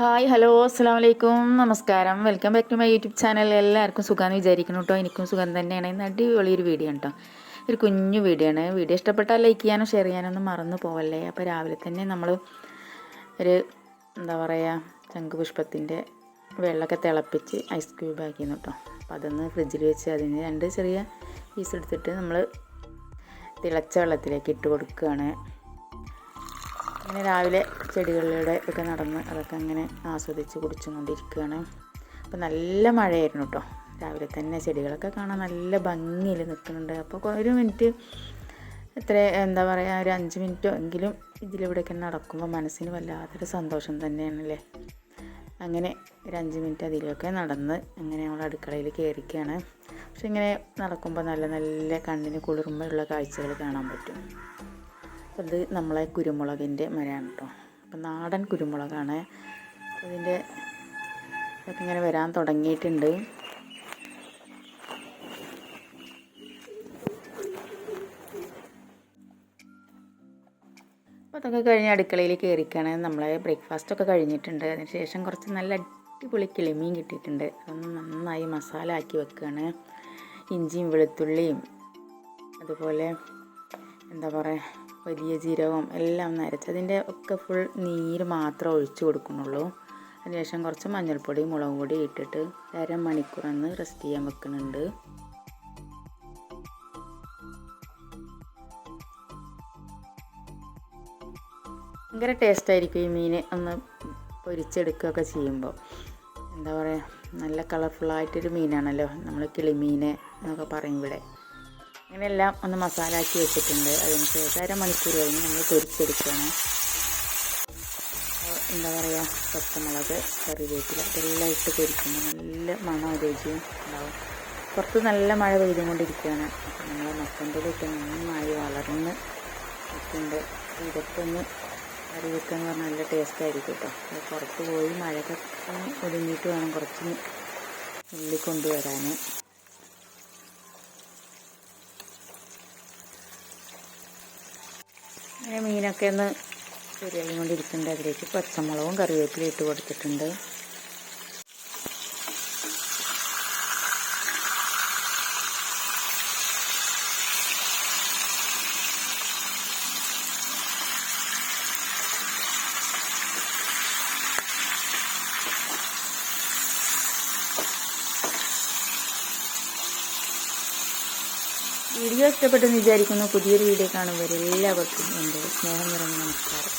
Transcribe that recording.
Hi hello അസ്സാം വലൈക്കും നമസ്കാരം. Welcome back to my YouTube channel. എല്ലാവർക്കും സുഖമെന്ന് വിചാരിക്കണം കേട്ടോ എനിക്കും സുഖം തന്നെയാണ്. ഇന്ന് അടിപൊളിയൊരു വീഡിയോ കേട്ടോ ഒരു കുഞ്ഞു വീഡിയോ ആണ്. വീഡിയോ ഇഷ്ടപ്പെട്ടാൽ ലൈക്ക് ചെയ്യാനും ഷെയർ ചെയ്യാനും ഒന്നും മറന്നു പോവല്ലേ? അപ്പോൾ രാവിലെ തന്നെ നമ്മൾ ഒരു എന്താ പറയുക ശംഖുപുഷ്പത്തിന്റെ വെള്ളമൊക്കെ തിളപ്പിച്ച് ഐസ് ക്യൂബ് ആക്കിയിരുന്നു കേട്ടോ അപ്പോൾ അതൊന്ന് ഫ്രിഡ്ജിൽ വെച്ച് അതിന് രണ്ട് ചെറിയ പീസ് എടുത്തിട്ട് നമ്മൾ തിളച്ച വെള്ളത്തിലേക്ക് ഇട്ട് കൊടുക്കുകയാണ്. അങ്ങനെ രാവിലെ ചെടികളിലൂടെ ഒക്കെ നടന്ന് അതൊക്കെ അങ്ങനെ ആസ്വദിച്ച് കുടിച്ചും കൊണ്ടിരിക്കുകയാണ് അപ്പോൾ നല്ല മഴയായിരുന്നു കേട്ടോ രാവിലെ തന്നെ ചെടികളൊക്കെ കാണാൻ നല്ല ഭംഗിയിൽ നിൽക്കുന്നുണ്ട്. അപ്പോൾ ഒരു മിനിറ്റ് എത്ര എന്താ പറയുക ഒരു അഞ്ച് മിനിറ്റോ എങ്കിലും ഇതിലൂടെയൊക്കെ നടക്കുമ്പോൾ മനസ്സിന് വല്ലാത്തൊരു സന്തോഷം തന്നെയാണല്ലേ? അങ്ങനെ ഒരു അഞ്ച് മിനിറ്റ് അതിലൊക്കെ നടന്ന് അങ്ങനെ നമ്മൾ അടുക്കളയിൽ കയറിക്കുകയാണ് പക്ഷെ ഇങ്ങനെ നടക്കുമ്പോൾ നല്ല നല്ല കണ്ണിന് കുളിർമയുള്ള കാഴ്ചകൾ കാണാൻ പറ്റും. ഇത് നമ്മളെ കുരുമുളകിന്റെ മരമാണ് കേട്ടോ. അപ്പം നാടൻ കുരുമുളകാണ്. അതിന്റെ ഇതൊക്കെ ഇങ്ങനെ വരാൻ തുടങ്ങിയിട്ടുണ്ട്. അപ്പോൾ അതൊക്കെ കഴിഞ്ഞ് അടുക്കളയിൽ കയറിക്കാണ്. നമ്മളെ ബ്രേക്ക്ഫാസ്റ്റൊക്കെ കഴിഞ്ഞിട്ടുണ്ട്. അതിനുശേഷം കുറച്ച് നല്ല അടിപൊളി കിളിമീൻ കിട്ടിയിട്ടുണ്ട്. അതൊന്ന് നന്നായി മസാല ആക്കി വെക്കുകയാണ്. ഇഞ്ചിയും വെളുത്തുള്ളിയും അതുപോലെ എന്താ പറയുക വലിയ ജീരകം എല്ലാം നരച്ചതിന്റെ ഒക്കെ ഫുൾ നീര് മാത്രം ഒഴിച്ചു കൊടുക്കുന്നുള്ളൂ. അതിനുശേഷം കുറച്ച് മഞ്ഞൾപ്പൊടി മുളക് പൊടി ഇട്ടിട്ട് അരമണിക്കൂർ ഒന്ന് റെസ്റ്റ് ചെയ്യാൻ വെക്കുന്നുണ്ട്. ഭയങ്കര ടേസ്റ്റായിരിക്കും ഈ മീൻ ഒന്ന് പൊരിച്ചെടുക്കുകയൊക്കെ ചെയ്യുമ്പോൾ. എന്താ പറയുക നല്ല കളർഫുള്ളായിട്ടൊരു മീനാണല്ലോ നമ്മൾ കിളിമീൻ എന്നൊക്കെ പറയും ഇവിടെ. അങ്ങനെയെല്ലാം ഒന്ന് മസാല ആക്കി വെച്ചിട്ടുണ്ട്. അതിന് ശേഷം അരമണിക്കൂർ കഴിഞ്ഞ് നമ്മൾ പൊരിച്ചെടുക്കുകയാണ്. എന്താ പറയുക പച്ചമുളക് കറിവേപ്പില ഇതെല്ലാം ഇട്ട് പൊരിക്കുമ്പോൾ നല്ല മണം രുചിയും ഉണ്ടാവും. പുറത്ത് നല്ല മഴ പെയ്തുകൊണ്ടിരിക്കുകയാണ്. അപ്പോൾ നമ്മൾ മത്തന്റെലൊക്കെ നന്നായി വളർന്ന് നിൽക്കുന്നുണ്ട് ഇതൊക്കെ ഒന്ന് കറി വെക്കുക പറഞ്ഞാൽ നല്ല ടേസ്റ്റ് ആയിരിക്കും കേട്ടോ. പുറത്ത് പോയി മഴയൊക്കെ ഒതുങ്ങിയിട്ട് വേണം കുറച്ച് ഉള്ളി കൊണ്ടുവരാൻ അങ്ങനെ മീനൊക്കെ ഒന്ന് ശരിയായി കൊണ്ടിരിക്കുന്നുണ്ട് അതിലേക്ക് പച്ചമുളകും കറിവേപ്പിലയും ഇട്ട് കൊടുത്തിട്ടുണ്ട്. വീഡിയോ ഇഷ്ടപ്പെട്ടെന്ന് വിചാരിക്കുന്നു. പുതിയൊരു വീഡിയോ കാണുമ്പോൾ എല്ലാവർക്കും എന്റെ സ്നേഹം നിറഞ്ഞ നമസ്കാരം.